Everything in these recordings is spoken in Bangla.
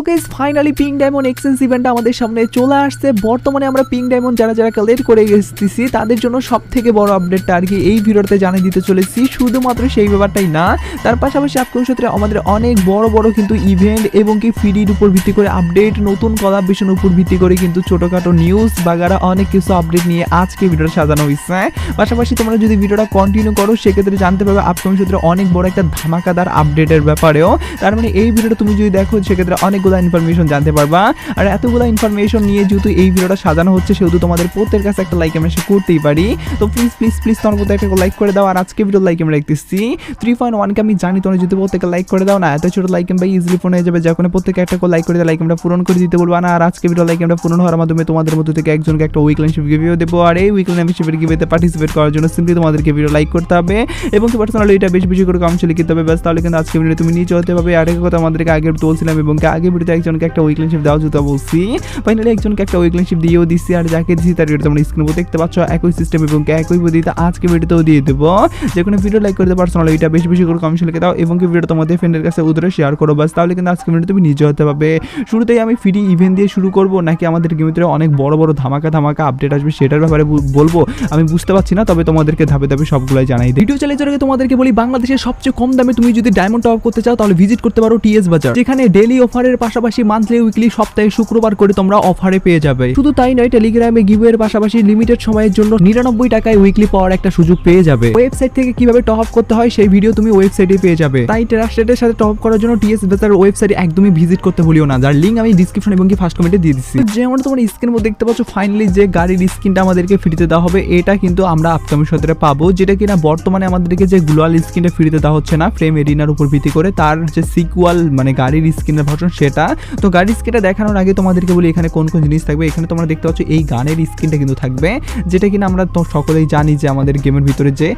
So finally pink diamond exchange event আমাদের সামনে চলে আসছে। বর্তমানে আমরা পিঙ্ক ডায়মন্ড যারা যারা কালেক্ট করে তাদের জন্য বড় আপডেটটা আর কি এই ভিডিওতে জানিয়ে দিতে চলেছি। শুধুমাত্র সেই ব্যাপারটাই না, তার পাশাপাশি সূত্রে আমাদের অনেক বড় বড় কিন্তু ইভেন্ট এবং কি ফ্রির উপর ভিত্তি করে আপডেট নতুন কলাবেশন উপর ভিত্তি করে কিন্তু ছোটখাটো নিউজ বাগারা অনেক কিছু আপডেট নিয়ে আজকে ভিডিওটা সাজানো হয়েছে। পাশাপাশি তোমরা যদি ভিডিওটা কন্টিনিউ করো, সেক্ষেত্রে জানতে পারবে আপকামিং সূত্রে অনেক বড় একটা ধামাকাদার আপডেটের ব্যাপারেও। তার মানে এই ভিডিওটা তুমি যদি দেখো, সেক্ষেত্রে অনেকগুলো ইনফরমেশন জানতে পারবা। আর এতগুলো ইনফরমেশন নিয়ে যেহেতু এই ভিডিওটা সাজানো হচ্ছে, সেহেতু তোমাদের প্রত্যেকের কাছে একটা লাইক আমরা করতেই পারি। তো প্লিজ প্লিজ প্লিজ তোমার প্রত্যেক একটা লাইক করে দাও। আর আজকে ভিডিও লাইক আমরা দেখতেছি থ্রি পয়েন্ট ওয়ানকে আমি জানি তোমরা যদি প্রত্যেকে লাইক করে দাও না, এত ছোট লাইক আমরা ইজিলি ফোন হয়ে যাবে। যখন প্রত্যেকে একটা লাইক করে লাইক আমরা পূরণ করে দিতে বলব। না আর আজকে ভিডিও লাইক আমরা পূরণ হওয়ার মাধ্যমে তোমাদের মধ্যে থেকে একজনকে একটা উইকলাইনশিপ গিভিও দেবো। আর এই উইকলাইনশিপের গিভিতে পার্টিসিপেট করার জন্য সিম্পলি তোমাদেরকে ভিডিও লাইক করতে হবে। এবং কি পার্সোনালি এটা বেশি বেশি করে কমেন্টে লিখতে হবে। ব্যাস, তাহলে কিন্তু আজকে ভিডিও তুমি নিচে হতে পারবে। আর কথা আমাদেরকে আগে বলছিলাম এবং আগে ভিডিওতে একজনকে একটা উইকলাইনশিপ দেওয়া যেটা বলছি। ফাইনালি একজনকে একটা উইকলাইনশিপ দিয়েও দিচ্ছি আর যাকে দিচ্ছি তার ভিডিও তোমরা স্ক্রিনে দেখতে পাচ্ছ, একই সিস্টেম এবং একই পদ্ধতিতে আজকে ভিডিওতেও দিয়ে দেবো। যে কোনো ভিডিও লাইক করতে পার্সোনালি এটা বেশি বেশি করে কমেন্ট লিখে দাও এবং কি ভিডিও তোমাদের ফ্রেন্ডের কাছে উদরে শেয়ার করো। বাস তাহলে কিন্তু আজকে ভিডিও তুমি নিজে হতে পারবে। শুরুতেই আমি ফ্রি ইভেন্ট দিয়ে শুরু করব, নাকি আমাদের গেমের অনেক বড় বড় ধামাকা ধামাকা আপডেট আসবে সেটার ব্যাপারে বলব? আমি বুঝতে পারছি না, তবে তোমাদেরকে ধাপে ধাপে সবগুলাই জানাই দিই। ভিডিও চালিয়ে যাওয়ার তোমাদেরকে বলি, বাংলাদেশের সবচেয়ে কম দামে তুমি যদি ডায়মন্ড টপ করতে চাও, তাহলে ভিজিট করতে পারো টিএস বাজার যেখানে ডেলি অফারের পাশাপাশি মান্থলি উইকলি সপ্তাহে শুক্রবার করে তোমরা অফারে পেয়ে যাবে। শুধু তাই নয় টেলিগ্রামে গিভের পাশাপাশি লিমিটেড সময়ের জন্য নিরানব্বই টাকায় উইকলি পাওয়ার একটা সুযোগ পেয়ে যাবে। ওয়েবসাইট থেকে কীভাবে টপ আপ করতে হয় সেই ভিডিও তুমি ওয়েবসাইটে পেয়ে যাবে। তাই ট্রাস্টেডের সাথে টপ করার জন্য টিএস বাজার ওয়েবসাইটে একদমই ভিজিট করতে ভুলিও না। যার লিঙ্ক আমি ডিসক্রিপশন এবং কি ফার্স্ট কমেন্টে দিয়ে দিচ্ছি যেমন তোমার স্ক্রিনের মধ্যে দেখতে পাচ্ছ ফাইনালি যে গাড়ির স্ক্রিনটা আমাদেরকে ফ্রিতে দেওয়া হবে, এটা কিন্তু আমরা আপকামিং সত্রে পাবো। যেটা কিনা বর্তমানে আমাদেরকে যে গ্লোয়াল স্ক্রিনটা ফ্রিতে দেওয়া হচ্ছে না ফ্রেম এরিনার উপর ভিত্তি করে, তার যে সিকুয়াল মানে গাড়ির স্ক্রিনের ভার্সন সেটা তো গাড়ির স্ক্রিনটা দেখানোর আগে তোমাদেরকে বলি এখানে কোন কোন জিনিস থাকবে। এখানে তোমরা দেখতে পাচ্ছ এই গানের স্ক্রিনটা কিন্তু থাকবে, যেটা কিনা আমরা সকলেই জানি যে আমাদের গেমের ভিতরে যে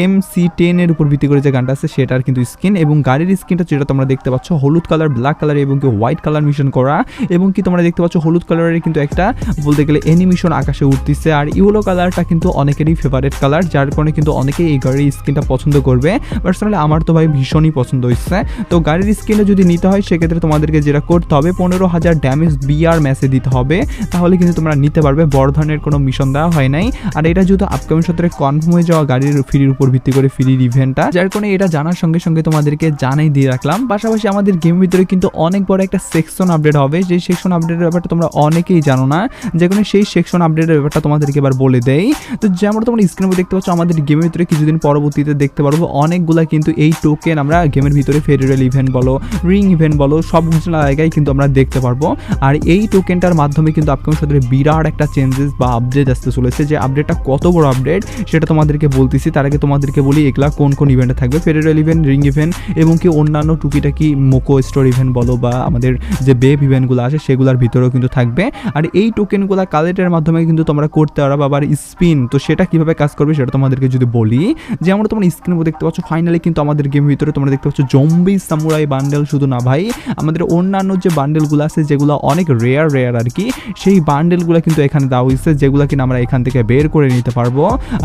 এম, সি টেনের উপর ভিত্তি করে যে গানটা আছে সেটার কিন্তু স্ক্রিন এবং গাড়ির স্ক্রিনটা যেটা তোমরা দেখতে পাচ্ছ, হলুদ কালার, ব্ল্যাক কালার এবং কি হোয়াইট কালার মিশন করা এবং কি তোমরা দেখতে পাচ্ছ হলুদ কালারের কিন্তু একটা বলতে গেলে অ্যানিমেশন আকাশে উঠতেছে আর ইউলো কালারটা কিন্তু অনেকেরই ফেভারিট কালার যার কারণে কিন্তু অনেকেই এই গাড়ির স্ক্রিনটা পছন্দ করবে। পার্সোনালি আমার তো ভাই ভীষণই পছন্দ হচ্ছে তো গাড়ির স্ক্রিনটা যদি নিতে হয়, সেক্ষেত্রে তোমাদেরকে যেটা করতে হবে, পনেরো হাজার ড্যামেজ বিআর ম্যাসে দিতে হবে, তাহলে কিন্তু তোমরা নিতে পারবে, বড় ধরনের কোনো মিশন দেওয়া হয় নাই। আর এটা যেহেতু আপকামিং সত্রে কনফার্ম হয়ে যাওয়া গাড়ির ফ্রির উপর ভিত্তি করে ফ্রির ইভেন্টটা যার কারণে এটা জানার সঙ্গে সঙ্গে তোমাদেরকে জানাই দিয়ে রাখলাম। পাশাপাশি আমাদের গেমের ভিতরে কিন্তু অনেক বড় একটা সেকশন আপডেট হবে যে সেকশন আপডেটের ব্যাপারটা তোমরা অনেকেই জানো না, যে কোনো সেই সেকশন আপডেটের ব্যাপারটা তোমাদেরকে এবার বলে দেই। তো যেমন তোমরা স্ক্রিনের মধ্যে দেখতে পাচ্ছ, আমাদের গেমের ভিতরে কিছুদিন পরবর্তীতে দেখতে পারব, অনেকগুলা কিন্তু এই টোকেন আমরা গেমের ভিতরে ফেডারেল ইভেন্ট বলো রিং ইভেন্ট বলো, সব কিছু জায়গায় কিন্তু আমরা দেখতে পারব। আর এই টোকেনটার মাধ্যমে কিন্তু আপকামিং সত্রে বিরাট একটা চেঞ্জেস বা আপডেট আসতে চলেছে। যে আপডেটটা কত বড় আপডেট সেটা তোমাদেরকে বলতেছি। তার আগে তোমাদেরকে বলি, এগুলা কোন কোন ইভেন্টে থাকবে? ফেডারেল ইভেন্ট রিং ইভেন্ট এবং কি অন্যান্য টুকিটাকি মোকো স্টোর ইভেন্ট বলো বা আমাদের যে বেব ইভেন্টগুলো আছে, সেগুলোর ভিতরেও কিন্তু থাকবে। আর এই টোকেনগুলো কালেক্টের মাধ্যমে কিন্তু তোমরা করতে পারো আবার স্পিন তো সেটা কীভাবে কাজ করবে সেটা তোমাদেরকে যদি বলি, যে আমরা তোমরা স্ক্রিনে দেখতে পাচ্ছ ফাইনালি কিন্তু আমাদের গেমের ভিতরে তোমরা দেখতে পাচ্ছ জম্বি সামুরাই বান্ডেল শুধু না ভাই, আমাদের অন্যান্য যে বান্ডেলগুলো আছে, যেগুলো অনেক রেয়ার রেয়ার আর কি, সেই বান্ডেলগুলো কিন্তু এখানে দেওয়া হয়েছে, যেগুলো কিনা আমরা এখান থেকে বের করে নিতে পারব।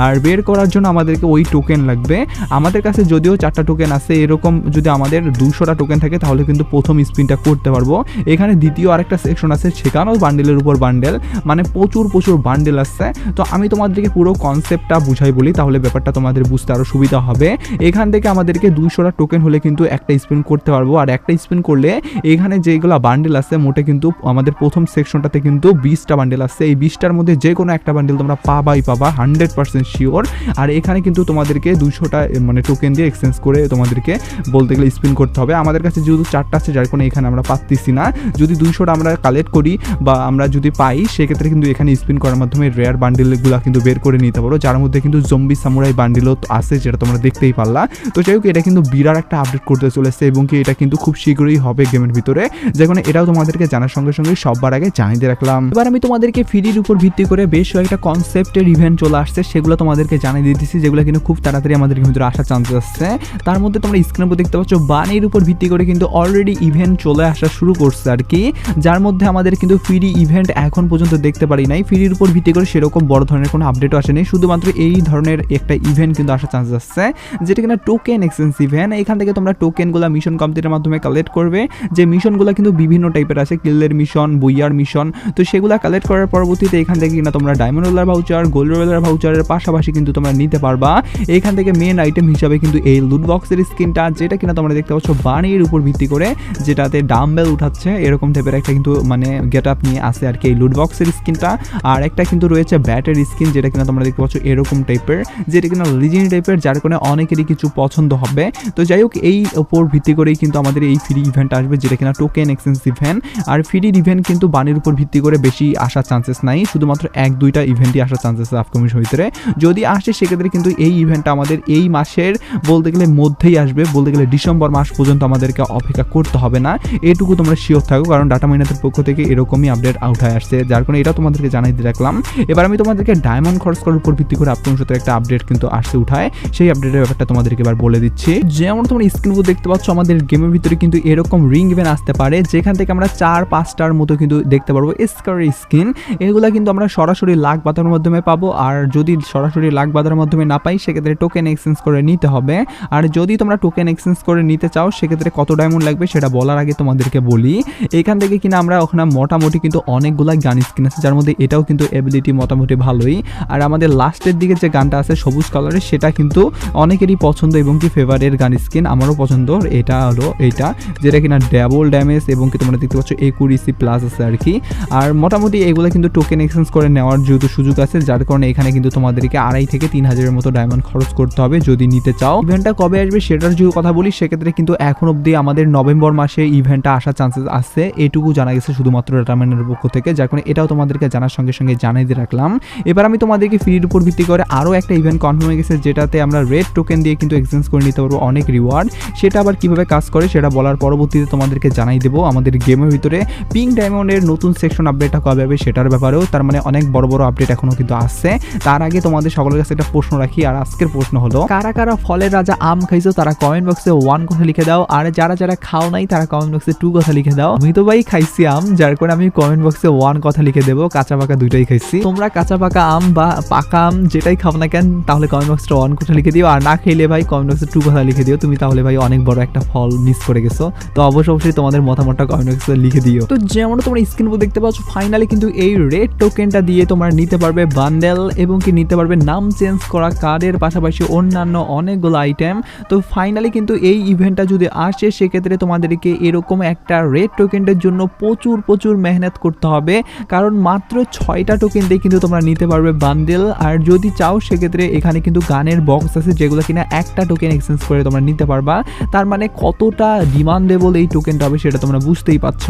আর বের করার জন্য আমাদেরকে ওই টোকেন লাগবে। আমাদের কাছে যদিও চারটা টোকেন আছে, এরকম যদি আমাদের দুশোটা টোকেন থাকে, তাহলে কিন্তু প্রথম স্পিনটা করতে পারব। এখানে দ্বিতীয় আরেকটা সেকশন আছে, সেখানেও বান্ডেলের উপর বান্ডেল মানে প্রচুর প্রচুর বান্ডেল আসছে। তো আমি তোমাদেরকে পুরো কনসেপ্টটা বুঝাই বলি, তাহলে ব্যাপারটা তোমাদের বুঝতে আরও সুবিধা হবে। এখান থেকে আমাদেরকে দুইশোটা টোকেন হলে কিন্তু একটা স্পিন করতে পারব। আর একটা স্পিন করলে এখানে যেগুলো বান্ডেল আছে, মোটে কিন্তু আমাদের প্রথম সেকশনটাতে কিন্তু বিশটা বান্ডেল আছে। এই বিশটার মধ্যে যে কোনো একটা বান্ডেল তোমরা পাবাই পাবা হান্ড্রেড পার্সেন্ট শিওর আর এখানে কিন্তু তোমাদেরকে দুশোটা মানে টোকেন দিয়ে এক্সচেঞ্জ করে তোমাদেরকে বলতে গেলে স্পিন করতে হবে। আমাদের কাছে যেহেতু চারটা আছে, যার কোনো এখানে আমরা পাচ্ছি না। যদি দুইশোটা আমরা কালেক্ট করি বা আমরা যদি পাই, সেক্ষেত্রে কিন্তু এখানে স্পিন করার মাধ্যমে রেয়ার বান্ডেলগুলো কিন্তু বের করে নিতে পারো। যার মধ্যে কিন্তু জম্বি সামুরাই বান্ডেলও আছে, যেটা তোমরা দেখতেই পারলা। তো যাই হোক, এটা কিন্তু বিরাট একটা আপডেট করতে চলেছে এবং কি এটা কিন্তু খুব শীঘ্রই হবে গেমের ভিতরে। যেখানে এটাও তোমাদেরকে জানার সঙ্গে সঙ্গে সবার আগে জানিয়ে রাখলাম। এবার আমি তোমাদেরকে ফ্রির উপর ভিত্তি করে বেশ কয়েকটা কনসেপ্টের ইভেন্ট চলে আসছে, সেগুলো তোমাদেরকে জানিয়ে দিচ্ছি যেগুলো কিন্তু খুব তাড়াতাড়ি আমাদের ভিতরে আসার চান্সেস আছে তার মধ্যে তোমরা স্ক্রিনের উপর দেখতে পাচ্ছ, বানের উপর ভিত্তি করে কিন্তু অলরেডি ইভেন্ট চলে আসা শুরু করছে আর কি। যার মধ্যে আমাদের কিন্তু ফ্রি ইভেন্ট এখন পর্যন্ত দেখতে পারি নাই। ফ্রির উপর ভিত্তি করে সেরকম বড় ধরনের কোনো আপডেটও আসেনি। শুধুমাত্র এই ধরনের একটা ইভেন্ট কিন্তু আসার চান্স আসছে, যেটা কিনা টোকেন এক্সচেঞ্জ ইভেন্ট এখান থেকে তোমরা টোকেনগুলো মিশন কমপ্লিটের মাধ্যমে কালেক্ট করবে। যে মিশন মিশনগুলো কিন্তু বিভিন্ন টাইপের আছে। কিল্লের মিশন বুইয়ার মিশন তো সেগুলো কালেক্ট করার পরবর্তীতে এখান থেকে কিনা তোমরা diamond roller voucher gold roller ভাউচারের পাশাপাশি কিন্তু তোমরা নিতে পারবা। এখান থেকে মেন আইটেম হিসাবে কিন্তু এই লুট বক্সের স্কিনটা যেটা কিনা তোমরা দেখতে পাচ্ছ বানির উপর ভিত্তি করে, যেটাতে ডাম্বেল উঠাচ্ছে, এরকম টাইপের একটা কিন্তু মানে গেট আপ নিয়ে আসে আর কি এই লুট বক্সের স্কিনটা আর একটা কিন্তু রয়েছে ব্যাটের স্কিন যেটা কিনা তোমরা দেখতে পাচ্ছ এরকম টাইপের যেটা কিনা লিজেন্ড টাইপের যার কারণে অনেকেরই কিছু পছন্দ হবে। তো যাই হোক, এই উপর ভিত্তি করেই কিন্তু আমাদের এই ফ্রি ইভেন্ট আসবে, যেটা কিনা টোকেন এক্সচেঞ্জ ইভেন্ট আর ফ্রি ইভেন্ট কিন্তু বানির উপর ভিত্তি করে বেশি আসার চান্সেস নাই, শুধুমাত্র এক, দুইটা ইভেন্টই আসার চান্সেস আপকামিং ভিতরে যদি আসে, সেক্ষেত্রে কিন্তু এই ইভেন্টটা আমাদের এই মাসের বলতে গেলে মধ্যেই আসবে, বলতে গেলে ডিসেম্বর মাস পর্যন্ত আমাদেরকে অপেক্ষা করতে হবে না। এটুকু তোমরা শিওর থাকো, কারণ ডাটা মাইনাতের পক্ষ থেকে এরকমই আপডেট উঠায় আসছে, যার কারণে এটা তোমাদেরকে জানাই দিয়ে রাখলাম। এবার আমি তোমাদেরকে ডায়মন্ড খরচ করার উপর ভিত্তি করে আপকামিং একটা আপডেট কিন্তু আসতে উঠায়। সেই আপডেটের ব্যাপারটা তোমাদেরকে এবার বলে দিচ্ছি। যেমন তোমরা স্ক্রিনগুলো দেখতে পাচ্ছ, আমাদের গেমের ভিতরে কিন্তু এরকম রিং ইভেন্ট আসতে পারে, যেখান থেকে আমরা চার, পাঁচটার মতো কিন্তু দেখতে পারব। স্কার স্কিন এগুলো কিন্তু আমরা সরাসরি লাখ বাঁধানোর মাধ্যমে পাবো। আর যদি সরাসরি লাখ বাঁধানোর মাধ্যমে না পাই, সেক্ষেত্রে টোকেন এক্সচেঞ্জ করে নিতে হবে। আর যদি তোমরা টোকেন এক্সচেঞ্জ করে নিতে চাও, সেক্ষেত্রে কত ডায়মন্ড লাগবে সেটা বলার আগে তোমাদেরকে বলি। এখান থেকে কিনা আমরা ওখানে মোটামুটি কিন্তু অনেকগুলা গান স্কিন আছে, যার মধ্যে এটাও কিন্তু এবিলিটি মোটামুটি ভালোই। আর আমাদের লাস্টের দিকে যে গানটা আছে, সবুজ কালারের সেটা কিন্তু অনেকেরই পছন্দ এবং কি ফেভারের গান স্কিন আমারও পছন্দ। এটা হলো এইটা, যেটা কিনা ডাবল ড্যামেজ এবং কি তোমরা দেখতে পাচ্ছ একুরিসি প্লাস আছে আর কি। আর মোটামুটি এগুলো কিন্তু টোকেন এক্সচেঞ্জ করে নেওয়ার যেহেতু সুযোগ আছে, যার কারণে এখানে কিন্তু তোমাদেরকে আড়াই থেকে তিন হাজারের মতো ডায়মন্ড খরচ করতে হবে যদি নিতে চাও। ইভেন্টটা কবে আসবে সেটার যদি কথা বলি, সেক্ষেত্রে কিন্তু এখন অবধি আমাদের নভেম্বর মাসে ইভেন্টটা আসার চান্সেস আছে, এটুকু জানা গেছে শুধুমাত্র ডাটাম্যানের পক্ষ থেকে। যার কারণে এটাও তোমাদেরকে জানার সঙ্গে সঙ্গে জানাই দিয়ে রাখলাম। এবার আমি তোমাদেরকে ফ্রির উপর ভিত্তি করে আরও একটা ইভেন্ট কনফার্ম হয়ে গেছে, যেটাতে আমরা রেড টোকেন দিয়ে কিন্তু এক্সচেঞ্জ করে নিতে পারব অনেক রিওয়ার্ড সেটা আবার কীভাবে কাজ করে সেটা বলার পরবর্তীতে তোমাদেরকে জানাই দেবো আমাদের গেমের ভিতরে। পিঙ্ক ডায়মন্ডের নতুন সেকশন আপডেটটা কবে হবে সেটার ব্যাপারেও তার মানে অনেক বড় বড় আপডেট এখনও কিন্তু আসছে। তার আগে তোমাদের সকলের কাছে একটা প্রশ্ন রাখি, আর আজকের প্রশ্ন হলো, কারা কারা ফলের রাজা আম খাইছো তারা কমেন্ট বক্সে ওয়ান কথা লিখে দাও, আর যারা যারা খাও নাই তারা কমেন্ট বক্সে টু কথা লিখে দাও। আমি তো ভাই খাইছি আম, যার কারণে আমি কমেন্ট বক্সে ওয়ান কথা লিখে দেবো, কাঁচা পাকা দুইটাই খাইছি। তোমরা কাঁচা পাকা আম বা পাকা আম যেটাই খাও না কেন, তাহলে কমেন্ট বক্সে ওয়ান কথা লিখে দিও, আর না খেলে ভাই কমেন্ট বক্সে টু কথা লিখে দিও, তুমি তাহলে ভাই অনেক বড় একটা ফল মিস করে গেছো। তো অবশ্যই অবশ্যই তোমাদের মতামতটা কমেন্ট বক্সে লিখে দিও। তো যেমন তোমরা স্ক্রিন দেখতে পাচ্ছ ফাইনালি কিন্তু এই রেড টোকেনটা দিয়ে তোমরা নিতে পারবে বান্ডেল এবং কি নিতে পারবে নাম চেঞ্জ করা কার্ডের পাশাপাশি অন্যান্য অনেকগুলো আইটেম তো ফাইনালি কিন্তু এই ইভেন্টটা যদি আসে, সেক্ষেত্রে তোমাদেরকে এরকম একটা রেড টোকেনটার জন্য প্রচুর প্রচুর মেহনত করতে হবে। কারণ মাত্র ছয়টা টোকেন দিয়ে কিন্তু তোমরা নিতে পারবে বান্ডেল আর যদি চাও, সেক্ষেত্রে এখানে কিন্তু গানের বক্স আছে, যেগুলো কিনা একটা টোকেন এক্সচেঞ্জ করে তোমরা নিতে পারবা। তার মানে কতটা ডিমান্ডেবল এই টোকেনটা হবে সেটা তোমরা বুঝতেই পারছ।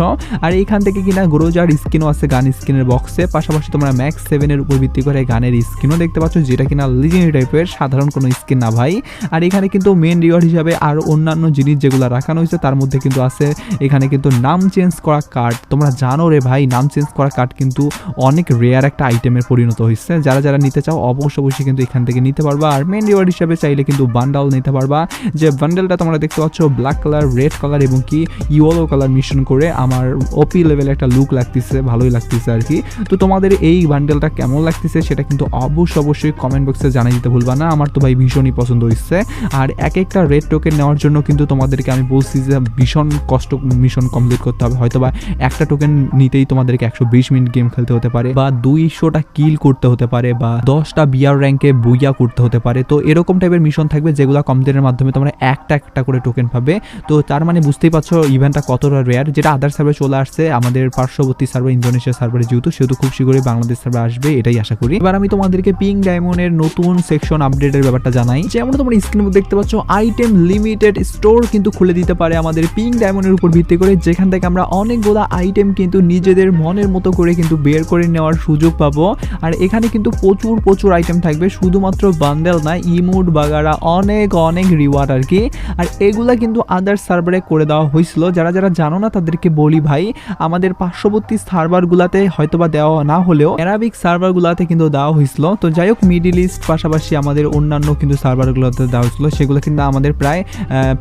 আর এখান থেকে কিনা গ্রোজার স্কিনও আছে গান স্কিনের বক্সে পাশাপাশি তোমরা ম্যাক্স সেভেনের উপর ভিত্তি করে গানের স্কিনও দেখতে পাচ্ছ, যেটা কিনা লিজেন্ডারি টাইপের সাধারণ কোনো স্কিন না ভাই। আর এখানে কিন্তু মেন রিওয়ার্ড হিসাবে আর অন্যান্য জিনিস যেগুলো রাখানো হয়েছে, তার মধ্যে কিন্তু আছে, এখানে কিন্তু নাম চেঞ্জ করা কার্ড তোমরা জানো রে ভাই, নাম চেঞ্জ করা কার্ড কিন্তু অনেক রেয়ার একটা আইটেমের পরিণত হয়েছে। যারা যারা নিতে চাও, অবশ্য অবশ্যই কিন্তু এখান থেকে নিতে পারবা। আর মেন রিওয়ার্ড হিসাবে চাইলে কিন্তু বান্ডাল নিতে পারবা। যে বান্ডেলটা তোমরা দেখতে পাচ্ছ ব্ল্যাক কালার রেড কালার এবং কি ইয়েলো কালার মিশন করে আমার ওপি লেভেলে একটা লুক লাগতেছে, ভালোই লাগতেছে আর কি। তো তোমাদের এই বান্ডেলটা কেমন লাগতেছে সেটা কিন্তু অবশ্য অবশ্যই কমেন্ট বক্সে জানিয়ে দিতে ভুলবা না। আমার তো ভাই ভীষণই পছন্দ হচ্ছে আর এক একটা রেড টোকেন নেওয়ার জন্য কিন্তু তোমাদেরকে আমি বলছি যে ভীষণ কষ্ট মিশন কমপ্লিট করতে হবে। হয়তো বা একটা টোকেন নিতেই তোমাদেরকে একশো বিশ মিনিট গেম খেলতে হতে পারে বা দুইশোটা কিল করতে হতে পারে বা দশটা বিয়ার র্যাঙ্কে বুইয়া করতে হতে পারে। তো এরকম টাইপের মিশন থাকবে যেগুলো কমপ্লিটের মাধ্যমে তোমরা একটা একটা করে টোকেন পাবে। তো তার মানে বুঝতেই পারছ ইভেন্টটা কতটা রেয়ার যেটা আদার সার্ভে চলে আসছে, আমাদের পার্শ্ববর্তী সার্ভার ইন্দোনেশিয়া সার্ভারে যেহেতু, সেহেতু খুব শীঘ্রই বাংলাদেশ সার্ভার আসবে, এটাই আশা করি। এবার আমি তোমাদেরকে পিং ডায়মন্ডের নতুন সেকশন আপডেটের ব্যাপারটা জানাই। যেমন তোমরা স্ক্রিনে দেখতে পাচ্ছ আইটেম লিমিটেড স্টোর কিন্তু খুলে দিতে পারে আমাদের পিং ডায়মন্ডের উপর ভিত্তি করে। যেখান থেকে আমরা অনেকগুলো আইটেম কিন্তু নিজেদের মনের মতো করে কিন্তু বের করে নেওয়ার সুযোগ পাবো। আর এখানে কিন্তু প্রচুর প্রচুর আইটেম থাকবে, শুধুমাত্র বান্ডেল না ইমুড বাগারা, অনেক অনেক রিওয়ার্ড আর কি। আর এগুলা কিন্তু আদার সার্ভারে করে দেওয়া হয়েছিল। যারা যারা জানো না, তাদেরকে বলি ভাই, আমাদের পার্শ্ববর্তী সার্ভারগুলোতে হয়তোবা দেওয়া না হলেও অ্যারাবিক সার্ভারগুলোতে কিন্তু দেওয়া হয়েছিল। তো যাই হোক মিডিল ইস্ট পাশাপাশি আমাদের অন্যান্য কিন্তু সার্ভারগুলোতে দেওয়া হয়েছিল। সেগুলো কিন্তু আমাদের প্রায়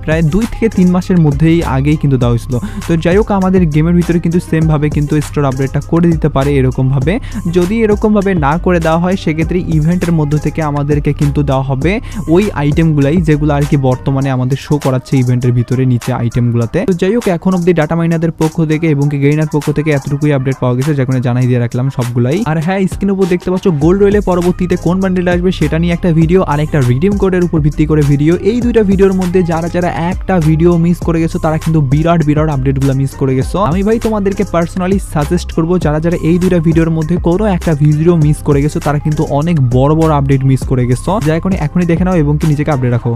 প্রায় দুই থেকে তিন মাসের মধ্যেই আগেই কিন্তু দেওয়া হয়েছিল। তো যাই হোক আমাদের গেমের ভিতরে কিন্তু সেমভাবে কিন্তু স্টোর আপডেটটা করে দিতে পারে এরকমভাবে। যদি এরকমভাবে না করে দেওয়া হয়, সেক্ষেত্রে ইভেন্টের মধ্য থেকে আমাদেরকে কিন্তু দেওয়া হবে ওই আইটেমগুলাই যেগুলো আর কি বর্তমানে আমাদের শো করাচ্ছে ইভেন্টের ভিতরে, নিচে আইটেমগুলোতে তো যাই হোক এখন অব্দি ডাটা মাইনাদের পক্ষ থেকে এবং কি গেইনার পক্ষ থেকে এতটুকুই আপডেট পাওয়া গেছে, যেখানে জানাই দিয়ে রাখলাম সবগুলাই। আর হ্যাঁ স্ক্রিন উপর দেখতে পাচ্ছ গোল্ড রয়েলে পরবর্তীতে কোন বান্ডেল আসবে সেটা নিয়ে একটা ভিডিও আর একটা রিডিম কোডের উপর ভিত্তি করে ভিডিও এই দুইটা ভিডিওর মধ্যে যারা যারা একটা ভিডিও মিস করে গেছো, তারা কিন্তু বিরাট বিরাট আপডেটগুলো মিস করে গেছো। আমি ভাই তোমাদেরকে পার্সোনালি সাজেস্ট করব, যারা যারা এই দুইটা ভিডিওর মধ্যে কোনো একটা ভিডিও মিস করে গেছো, তারা কিন্তু অনেক বড় বড় আপডেট মিস করে গেছো। যা এখন এখনই দেখে নাও এবং কি নিজেকে আপডেট রাখো।